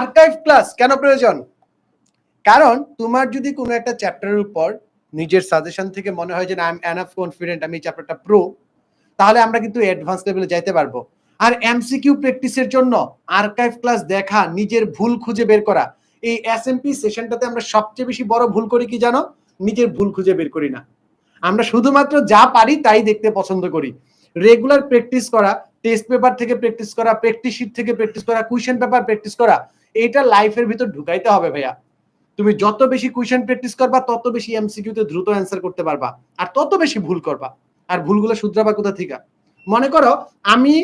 Archive class কেন প্রয়োজন? কারণ তোমার যদি কোনো একটা চ্যাপ্টারের উপর নিজের সাজেশন থেকে মনে হয় যে না আই এম এনাফ কনফিডেন্ট আমি চ্যাপ্টারটা প্রো তাহলে আমরা কিন্তু অ্যাডভান্স লেভেলে যাইতে পারব। আর এমসিকিউ প্র্যাকটিসের জন্য আর্কাইভ ক্লাস দেখা, নিজের ভুল খুঁজে বের করা, এই এসএমপি সেশনটাতে আমরা সবচেয়ে বেশি বড় ভুল করি কি জানো? নিজের ভুল খুঁজে বের করি না। আমরা শুধুমাত্র যা পারি তাই দেখতে পছন্দ করি। রেগুলার প্র্যাকটিস করা টেস্ট পেপার থেকে প্র্যাকটিস করা প্র্যাকটিস শিট থেকে প্র্যাকটিস করা কুইশন পেপার প্র্যাকটিস করা এটা লাইফের ভিতর ঢুকাইতে হবে ভাইয়া। তুমি যত বেশি কুইশন প্র্যাকটিস করবা, তত বেশি এমসিকিউ তে দ্রুত অ্যান্সার করতে পারবা। আর তত বেশি ভুল করবা। আর ভুলগুলো শুধরাবা কোথা থেকে? মনে করো, আমি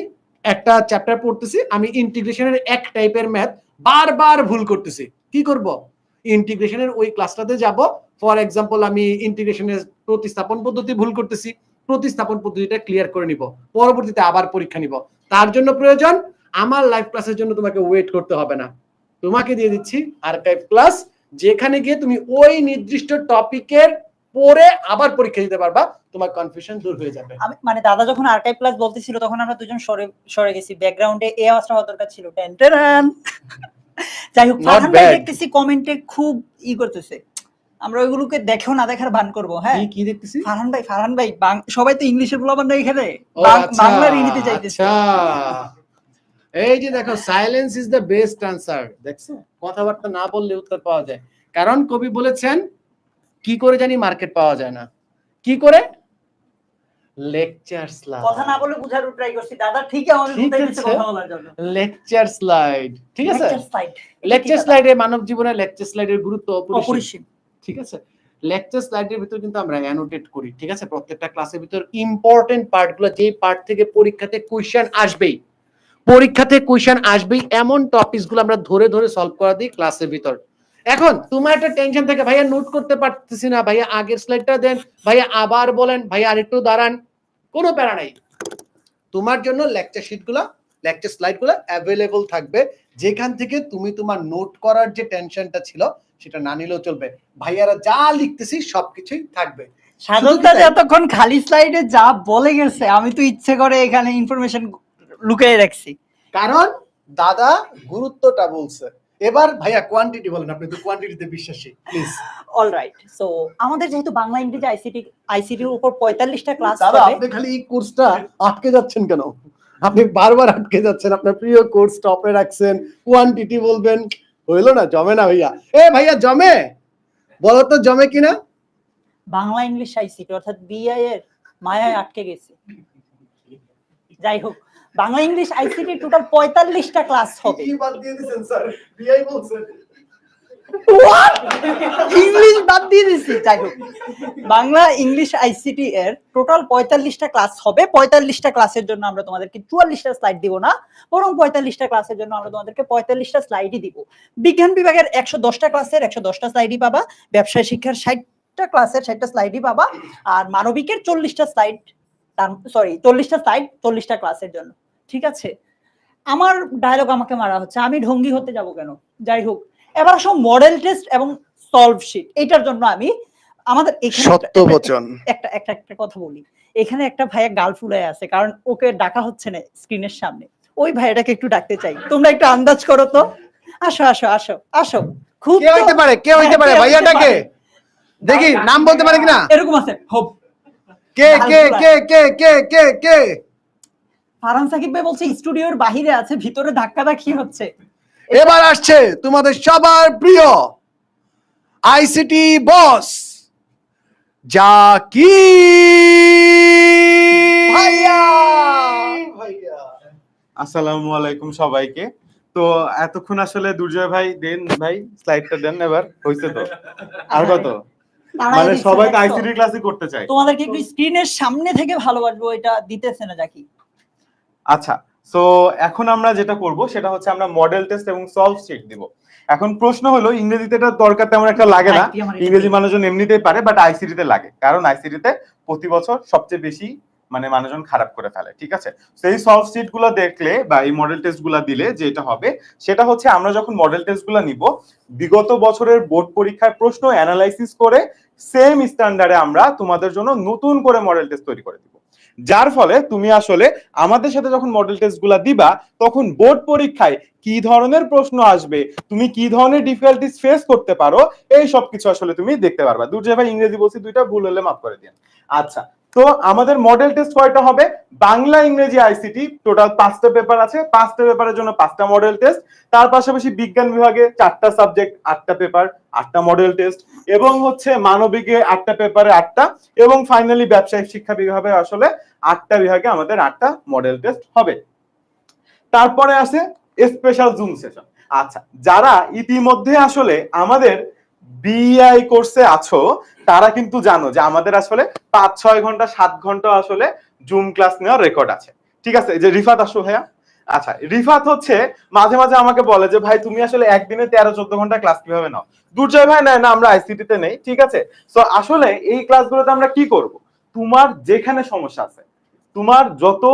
একটা চ্যাপ্টার পড়তেছি, আমি ইন্টিগ্রেশনের এক টাইপের ম্যাথ বারবার ভুল করতেছি। কি করব? ইন্টিগ্রেশনের ওই ক্লাসটাতে যাব। ফর এক্সাম্পল আমি ইন্টিগ্রেশনের প্রতিস্থাপন পদ্ধতি ভুল করতেছি। প্রতিস্থাপন পদ্ধতিটা ক্লিয়ার করে নিব। পরবর্তীতে আবার পরীক্ষা নিব। তার জন্য প্রয়োজন, আমার লাইভ ক্লাসের জন্য তোমাকে ওয়েট করতে হবে না। তোমাকে দিয়ে দিচ্ছি আর্কাইভ ক্লাস যেখানে গিয়ে তুমি ওই নির্দিষ্ট টপিকের পরে আবার পরীক্ষা দিতে পারবা তোমার কনফিউশন দূর হয়ে যাবে। আমি মানে দাদা যখন আর্কাইভ ক্লাস বলতেছিল তখন আমরা দুজন সরে সরে গেছি। ব্যাকগ্রাউন্ডে এই আওয়াজটা হওয়া দরকার ছিল। টেন টেন যাই হোক ফারহান ভাই দেখতেছি কমেন্টে খুব ই করতেছে। আমরা ওইগুলোকে দেখেও না দেখার ভান করব হ্যাঁ? কি কি দেখতেছি? ফারহান ভাই ফারহান ভাই সবাই তো ইংলিশে বলা এখানে বাংলার ইংরেজিতে যাইতেছে। আচ্ছা। এই যে দেখো silence is the best answer দেখছ? কথাবার্তা না বললে উত্তর পাওয়া যায়। কারণ কবি বলেছেন কি করে জানি মার্কেট পাওয়া যায় না। কি করে? লেকচার কথা না বলে বুঝার ট্রাই করছি। দাদা ঠিকই আমাদের ঠিক বুঝাই দিচ্ছে। কথা বলার জন্য। লেকচার স্লাইড ঠিক আছে? লেকচার ঠিক আছে। স্লাইডে মানব জীবনে লেকচার স্লাইডের গুরুত্ব অপরিসীম। ঠিক আছে? লেকচার স্লাইডের ভিতর কিন্তু আমরা অ্যানোটেট করি। ঠিক আছে? প্রত্যেকটা ক্লাসের ভিতর ইম্পর্টেন্ট পার্টগুলো যেই পার্ট থেকে পরীক্ষাতে কোয়েশ্চেন আসবেই। পরীক্ষাতে কোয়েশ্চেন আসবেই। এমন টপিকসগুলো আমরা ধরে ধরে সলভ করা দিই ক্লাসের ভিতর। এখন তোমার একটা টেনশন থাকে ভাইয়া নোট করতে পারতেছি না ভাইয়া আগের স্লাইডটা দেন ভাইয়া আবার বলেন ভাইয়া আরেকটু দাঁড়ান। কোনো প্যারা নাই। তোমার জন্য লেকচার শিটগুলো লেকচার স্লাইডগুলো অ্যাভেলেবল থাকবে। যেখান থেকে তুমি তোমার নোট করার যে টেনশনটা ছিল সেটা না নিলেও চলবে। ভাইয়ারা যা লিখতেছি সবকিছুই থাকবে। সাধকটা যে এতক্ষণ খালি স্লাইডে যা বলে গেছে আমি তো ইচ্ছে করে এখানে ইনফরমেশন লুকিয়ে রাখছি। কারণ দাদা গুরুত্বটা বলছে। এবার ভাইয়া কোয়ান্টিটি বলেন আপনি তো কোয়ান্টিটিতে বিশ্বাসী প্লিজ অল রাইট সো আমাদের যেহেতু বাংলা ইংরেজি আইসিটি আইসিটির উপর পঁয়তাল্লিশটা ক্লাস দাদা আপনি খালি এই কোর্সটা আটকে যাচ্ছেন কেন? আপনি বারবার আটকে যাচ্ছেন আপনার প্রিয় কোর্স টপে রাখছেন কোয়ান্টিটি বলবেন। হইল না জমে না ভাইয়া। এ ভাইয়া জমে? বলো তো জমে কিনা? বাংলা ইংলিশ আইসিটি অর্থাৎ বিআই এর মায়ায় আটকে গেছে। যাই হোক বাংলা ইংলিশ আইসিটি টোটাল পঁয়তাল্লিশটা ক্লাস হবে। কি বাদ দিয়ে দিছেন স্যার? বিআই বলছেন ইংলিশ বাদ দিয়ে দিছি যাই হোক। বাংলা ইংলিশ আইসিটি এর টোটাল পঁয়তাল্লিশটা ক্লাস হবে। পঁয়তাল্লিশটা ক্লাসের জন্য আমরা তোমাদেরকে চুয়াল্লিশটা স্লাইড দিব না বরং পঁয়তাল্লিশটা ক্লাসের জন্য আমরা তোমাদেরকে পঁয়তাল্লিশটা স্লাইডই দিব। বিজ্ঞান বিভাগের একশো দশটা ক্লাসের একশো দশটা স্লাইডই পাবা ব্যবসায় শিক্ষার ষাটটা ক্লাসের ষাটটা স্লাইডই পাবা আর মানবিকের চল্লিশটা স্লাইড সরি চল্লিশটা স্লাইড চল্লিশটা ক্লাসের জন্য। ঠিক আছে? আমার ডায়লগ আমাকে মারা হচ্ছে। আমি ঢঙ্গি হতে যাব কেন? যাই হোক এবার আসো মডেল টেস্ট এবং সলভ শিট এটার জন্য আমি আমাদের একটা- সত্য বচন। একটা একটা একটা কথা বলি। এখানে একটা ভাইয়া গাল ফুলে আছে কারণ ওকে ডাকা হচ্ছে না স্ক্রিনের সামনে। ওই ভাইয়াটাকে একটু ডাকতে চাই। তোমরা একটু আন্দাজ করো তো। আসো আসো আসো আসো। খুব কে হইতে পারে কে হইতে হ্যাঁ, পারে? ভাইয়াটাকে? দেখি নাম বলতে পারে কিনা? এরকম আছে। হোপ। কে কে কে কে কে কে কে? ফারহান সাকিব ভাই বলছে স্টুডিওর বাহিরে আছে ভিতরে ধাক্কা ধাক্কি হচ্ছে। এবার আসছে তোমাদের সবার প্রিয় আইসিটি বস জাকি ভাইয়া! আসসালামু আলাইকুম সবাইকে। তো এতক্ষণ আসলে দুর্জয় ভাই দেন ভাই স্লাইডটা দেন এবার হইছে তো? আর কত? মানে সবাই তো আইসিটি ক্লাসে করতে চাই তোমাদেরকে একটু স্ক্রিনের সামনে থেকে ভালোবাসবো এটা দিতেছে না জাকি। আচ্ছা সো এখন আমরা যেটা করব সেটা হচ্ছে আমরা মডেল টেস্ট এবং সলভ শিট দিব। এখন প্রশ্ন হলো ইংরেজিতে এটা দরকার তেমন একটা লাগে না। ইংরেজি মানুষজন এমনিতেই পারে বাট আইসিটিতে লাগে। কারণ আইসিটিতে প্রতি বছর সবচেয়ে বেশি মানে মানুষজন খারাপ করে ফেলে ঠিক আছে? সেই সলভ শিটগুলো দেখলে বা এই মডেল টেস্টগুলো দিলে যেটা হবে সেটা হচ্ছে আমরা যখন মডেল টেস্টগুলো নিব বিগত বছরের বোর্ড পরীক্ষার প্রশ্ন অ্যানালাইসিস করে সেম স্ট্যান্ডার্ডে আমরা তোমাদের জন্য নতুন করে মডেল টেস্ট তৈরি করে দিব। যার ফলে তুমি আসলে আমাদের সাথে যখন মডেল টেস্টগুলা দিবা, তখন বোর্ড পরীক্ষায় কি ধরনের প্রশ্ন আসবে, তুমি কি ধরনের ডিফিকাল্টিস ফেস করতে পারো, এই সব কিছু আসলে তুমি দেখতে পারবা। দুর্জয় ভাই ইংরেজি বলছি, দুইটা ভুল হলে মাফ করে দিন আচ্ছা তো আমাদের মডেল টেস্ট কয়টা হবে? বাংলা, ইংরেজি আইসিটি টোটাল পাঁচটা পেপার আছে। পাঁচটা পেপারের জন্য পাঁচটা মডেল টেস্ট তার পাশাপাশি বিজ্ঞান বিভাগে চারটা সাবজেক্ট আটটা পেপার আটটা মডেল টেস্ট এবং হচ্ছে মানবিকে আটটা পেপারে আটটা এবং ফাইনালি ব্যবসায়িক শিক্ষা বিভাগে আসলে আটটা বিভাগে আমাদের আটটা মডেল টেস্ট হবে। তারপরে আছে স্পেশাল জুম সেশন আচ্ছা যারা ইতিমধ্যে আসলে আমাদের বিআই কোর্সে আছো, তারা কিন্তু জানো যে আমাদের আসলে পাঁচ, ছয় ঘণ্টা, সাত ঘণ্টা আসলে জুম ক্লাস নেওয়ার রেকর্ড আছে। ঠিক আছে? যে রিফাত আসো ভাইয়া। আচ্ছা রিফাত হচ্ছে মাঝে মাঝে আমাকে বলে যে, ভাই, তুমি আসলে একদিনে তেরো, চোদ্দ ঘণ্টা ক্লাস কীভাবে নাও? দুর্জয় ভাই নেয় না, আমরা আইসিটি তে নেই। ঠিক আছে? তো আসলে এই ক্লাসগুলোতে আমরা কি করব? তোমার যেখানে সমস্যা আছে তোমার যত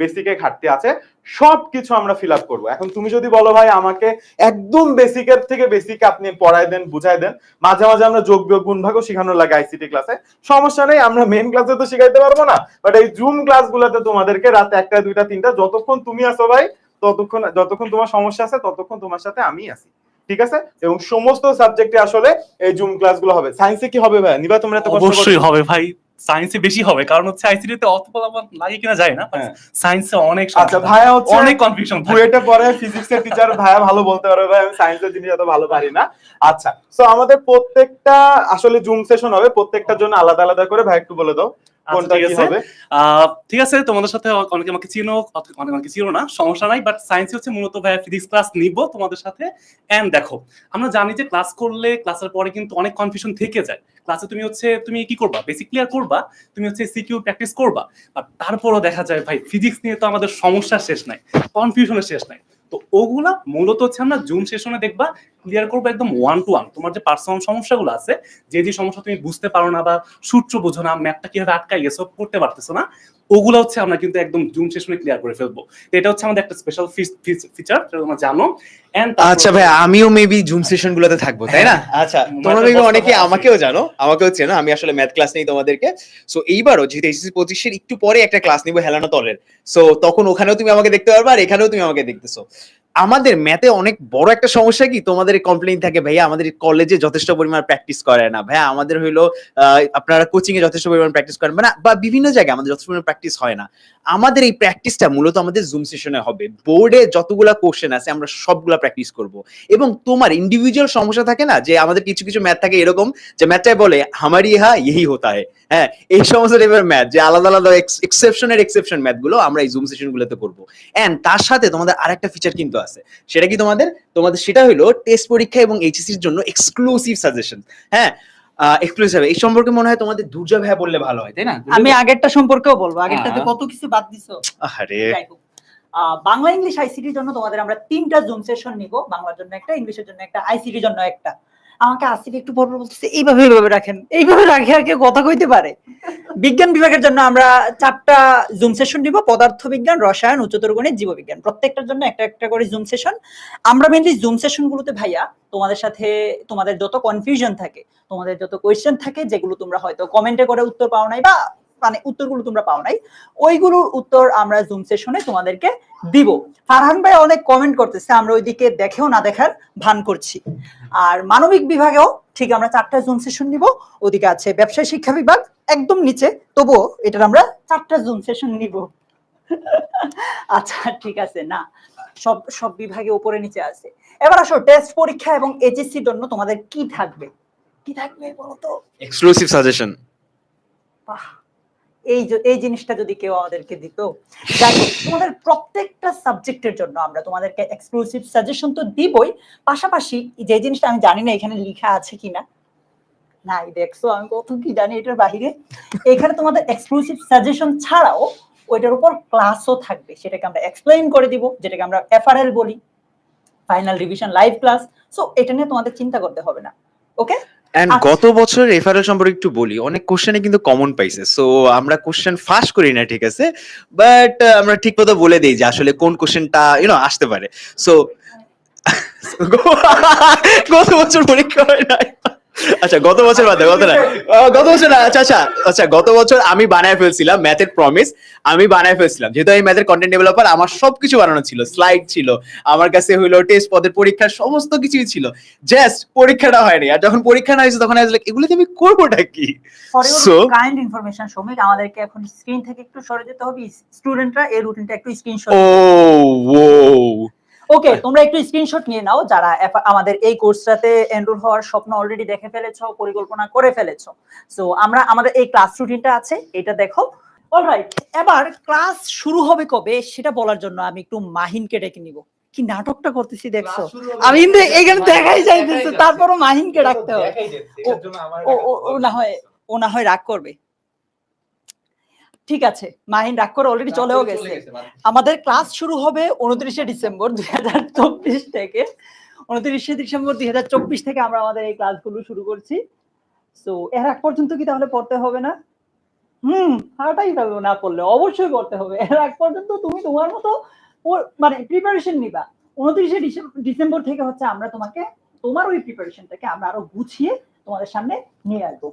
বেসিকে ঘাটতি আছে সব কিছু আমরা ফিল আপ করব। এখন তুমি যদি বলো ভাই আমাকে একদম বেসিকের থেকে বেসিক আপনি পড়াই দেন বুঝাই দেন মাঝে মাঝে আমরা যোগ বিয়োগ গুণ ভাগও শেখানো লাগে আইসিটি ক্লাসে সমস্যা নেই আমরা মেন ক্লাসে তো শিখাইতে পারব না। বাট এই জুম ক্লাসগুলোতে তোমাদেরকে রাত একটা দুইটা তিনটা যতক্ষণ তুমি আসো ভাই ততক্ষণ যতক্ষণ তোমার সমস্যা আছে ততক্ষণ তোমার সাথে আমি আছি। ঠিক আছে? এবং সমস্ত সাবজেক্টে আসলে এই জুম ক্লাসগুলো হবে। সায়েন্সে কি হবে ভাই? নিবা তোমরা তো অবশ্যই হবে ভাই। সায়েন্সে বেশি হবে। কারণ হচ্ছে আইসিডি তে অত ফলাফল লাগে কিনা যায় না হ্যাঁ। সায়েন্সে অনেক আচ্ছা ভাইয়া হচ্ছে অনেক কনফিউশন বুয়েটে পরে ফিজিক্সের টিচার ভাইয়া ভালো বলতে পারবে ভাই আমি সায়েন্সের জিনিস এত ভালো পারি না। আচ্ছা সো আমাদের প্রত্যেকটা আসলে জুম সেশন হবে প্রত্যেকটার জন্য আলাদা আলাদা করে ভাই একটু বলে দাও। ঠিক আছে। হবে? আহ, ঠিক আছে তোমাদের সাথে অনেকে আমাকে চিনো অনেকে আমাকে চিনো না সমস্যা নাই বাট সায়েন্স হচ্ছে মূলত ভাই ফিজিক্স ক্লাস নিব তোমাদের সাথে। এন্ড দেখো আমরা জানি যে ক্লাস করলে ক্লাসের পরে কিন্তু অনেক কনফিউশন থেকে যায়। ক্লাসে তুমি হচ্ছে তুমি কি করবা? বেসিক ক্লিয়ার করবা তুমি হচ্ছে সিকিউ প্র্যাকটিস করবা। আর তারপরও দেখা যায় ভাই ফিজিক্স নিয়ে তো আমাদের সমস্যা শেষ নাই কনফিউশনের শেষ নাই। তো ওগুলা মূলত হচ্ছে আমরা জুম সেশনে দেখবা ক্লিয়ার করব একদম ওয়ান টু ওয়ান তোমার যে পার্সোনাল সমস্যাগুলো আছে, যে যে সমস্যা তুমি বুঝতে পারো না বা সূত্র বোঝো না ম্যাপটা কীভাবে আটকাই গেছো, করতে পারতেছো না, ওগুলো হচ্ছে আমরা কিন্তু একদম জুম সেশনে ক্লিয়ার করে ফেলব। এটা হচ্ছে আমাদের একটা স্পেশাল ফিচার তোমরা জানো। আচ্ছা ভাই আমিও মেবি জুম সেশন গুলোতে থাকব তাই না? আচ্ছা তোমরা মেবি অনেকে আমাকেও জানো আমাকেও চেনো আমি আসলে ম্যাথ ক্লাস নেই তোমাদেরকে। সো এইবারও যেহেতু এইচএসসি পঁচিশের একটু পরে একটা ক্লাস নিবো হেলানো তলের। সো তখন ওখানেও তুমি আমাকে দেখতে পারবে আর এখানেও তুমি আমাকে দেখতেছো। আমাদের ম্যাথে অনেক বড় একটা সমস্যা কি? তোমাদের কমপ্লেইন থাকে ভাইয়া আমাদের কলেজে যথেষ্ট পরিমাণ প্র্যাকটিস করে না। ভাইয়া আমাদের হইল আহ, আপনারা কোচিং এ যথেষ্ট পরিমাণ প্র্যাকটিস করেন না বা বিভিন্ন জায়গায় আমাদের যথেষ্ট পরিমাণ প্র্যাকটিস হয় না। আমাদের এই প্র্যাকটিসটা মূলত আমাদের জুম সেশনে হবে। বোর্ডে যতগুলা কোশ্চেন আছে আমরা সবগুলা প্র্যাকটিস করব। এবং তোমার ইন্ডিভিজুয়াল সমস্যা থাকে না যে আমাদের কিছু কিছু ম্যাথ থাকে এরকম যে ম্যাথটাই বলে হামারি হা ইহি হোতা है হ্যাঁ এই সমস্ত টাইপের ম্যাথ যে আলাদা আলাদা এক্সেপশনের এক্সেপশন ম্যাথগুলো আমরা এই জুম সেশন গুলোতে করব। এন্ড তার সাথে তোমাদের আরেকটা ফিচার কিন্তু আছে। সেটা কি তোমাদের? তোমাদের সেটা হলো টেস্ট পরীক্ষা এবং এইচএসসির জন্য এক্সক্লুসিভ সাজেশন হ্যাঁ এক্সক্লুসিভ এই সম্পর্কে মনে হয় তোমাদের দুর্জয় ভাইয়া বললে ভালো হয় তাই না? আমি আগেরটা সম্পর্কেও বলব। আগেরটাতে হ্যাঁ। কত কিছু বাদ দিছো? আরে বাংলা ইংলিশ আইসিটির জন্য তোমাদের আমরা তিনটা জুম সেশন নিব। বাংলার জন্য একটা ইংলিশের জন্য একটা আইসিটির জন্য একটা। আমাকে আসিফ একটু পর বলতেছে, এইভাবে এইভাবে রাখেন, এইভাবে রাখে আর কেউ কথা কইতে পারে। বিজ্ঞান বিভাগের জন্য আমরা চারটা জুম সেশন নিব, পদার্থ বিজ্ঞান, রসায়ন, উচ্চতর গণিত জীববিজ্ঞান প্রত্যেকটার জন্য একটা একটা করে জুম সেশন আমরা মেনলি জুম সেশন গুলোতে ভাইয়া, তোমাদের সাথে, তোমাদের যত কনফিউশন থাকে, তোমাদের যত কোয়েশ্চেন থাকে, যেগুলো তোমরা হয়তো কমেন্টে করে উত্তর পাও নাই বা মানে উত্তরগুলো তোমরা পাও নাই। ওইগুলোর উত্তর আমরা জুম সেশনে তোমাদেরকে দিব। ফারহান ভাই অনেক কমেন্ট করতেছে আমরা ওইদিকে দেখেও না দেখার ভান করছি। আর মানবিক বিভাগেও ঠিক আমরা চারটা জুম সেশন নিব ওদিকে আছে ব্যবসায় শিক্ষা বিভাগ একদম নিচে তবুও এটার আমরা চারটা জুম সেশন নিব। আচ্ছা ঠিক আছে না সব সব বিভাগে উপরে নিচে আছে। এবার আসো টেস্ট পরীক্ষা এবং এইচএসসির জন্য তোমাদের কি থাকবে? কি থাকবে বলো তো? এক্সক্লুসিভ সাজেশন বাহ। এই এই জিনিসটা যদি কেউ আমাদেরকে দিত তোমাদের প্রত্যেকটা সাবজেক্টের জন্য আমরা তোমাদেরকে এক্সক্লুসিভ সাজেশন তো দিবই। পাশাপাশি যে জিনিসটা আমি জানি না এখানে লেখা আছে কিনা নাই দেখছ আমি কত কি জানি এটার বাহিরে। এখানে তোমাদের এক্সক্লুসিভ সাজেশন ছাড়াও ওইটার উপর ক্লাসও থাকবে, সেটাকে আমরা এক্সপ্লেইন করে দিব, যেটাকে আমরা এফআরএল বলি final revision live class so এটা নিয়ে তোমাদের চিন্তা করতে হবে না ওকে এন্ড আচ্ছা। গত বছর রেফারেল সম্পর্কে একটু বলি। অনেক কোশ্চেনে কিন্তু কমন পাইছে। সো আমরা কোশ্চেন ফাঁস করি না ঠিক আছে? বাট আমরা ঠিক মতো বলে দিই যে আসলে কোন কোশ্চেনটা ইউনো আসতে পারে। সো গত বছর পরীক্ষা হয় নাই। আচ্ছা গত বছর বাদ গত না। গত বছর না আচ্ছা আচ্ছা আচ্ছা গত বছর আমি বানায় ফেলছিলাম ম্যাথের প্রমিস আমি বানায় ফেলছিলাম। যেহেতু আমি ম্যাথের কন্টেন্ট ডেভেলপার আমার সবকিছু বানানো ছিল স্লাইড ছিল আমার কাছে হইল টেস্ট পদের পরীক্ষা সমস্ত কিছুই ছিল। জাস্ট পরীক্ষাটা হয়নি আর যখন পরীক্ষা না হয়েছে তখন আই লাইক এগুলোতে আমি করবোটা কি? সো কাইন্ড ইনফরমেশন শ্রমিক আমাদেরকে এখন স্ক্রিন থেকে একটু সরে যেতে হবে। স্টুডেন্টরা এই রুটিনটা একটু স্ক্রিনশট ও ও ওকে তোমরা একটু স্ক্রিনশট নিয়ে নাও যারা আমাদের এই কোর্সটাতে এনরোল হওয়ার স্বপ্ন অলরেডি দেখে ফেলেছো পরিকল্পনা করে ফেলেছো। সো আমরা আমাদের এই ক্লাস রুটিনটা আছে এটা দেখো। অলরাইট এবার ক্লাস শুরু হবে কবে সেটা বলার জন্য আমি একটু মাহিনকে ডেকে নিব। কি নাটকটা করতেছি দেখছ? আমি কিন্তু এখানে। দেখাই যাইতেছে তারপরও মাহিনকে ডাকতে হবে। ও না হয় ও না হয় রাগ করবে। ঠিক আছে মাহিন রাগ করে অলরেডি চলেও গেছে। আমাদের ক্লাস শুরু হবে উনত্রিশে ডিসেম্বর দুই হাজার চব্বিশ থেকে। উনত্রিশে ডিসেম্বর দুই হাজার চব্বিশ থেকে আমরা আমাদের এই ক্লাসগুলো শুরু করছি। তো এর আগ পর্যন্ত কি তাহলে পড়তে হবে না? হুম হাটাই ফেলব না পড়লে অবশ্যই পড়তে হবে। এর আগ পর্যন্ত তুমি তোমার মতো মানে প্রিপারেশন নিবা। উনত্রিশে ডিসেম্বর থেকে হচ্ছে আমরা তোমাকে তোমার ওই প্রিপারেশনটাকে আমরা আরও গুছিয়ে তোমাদের সামনে নিয়ে আসব।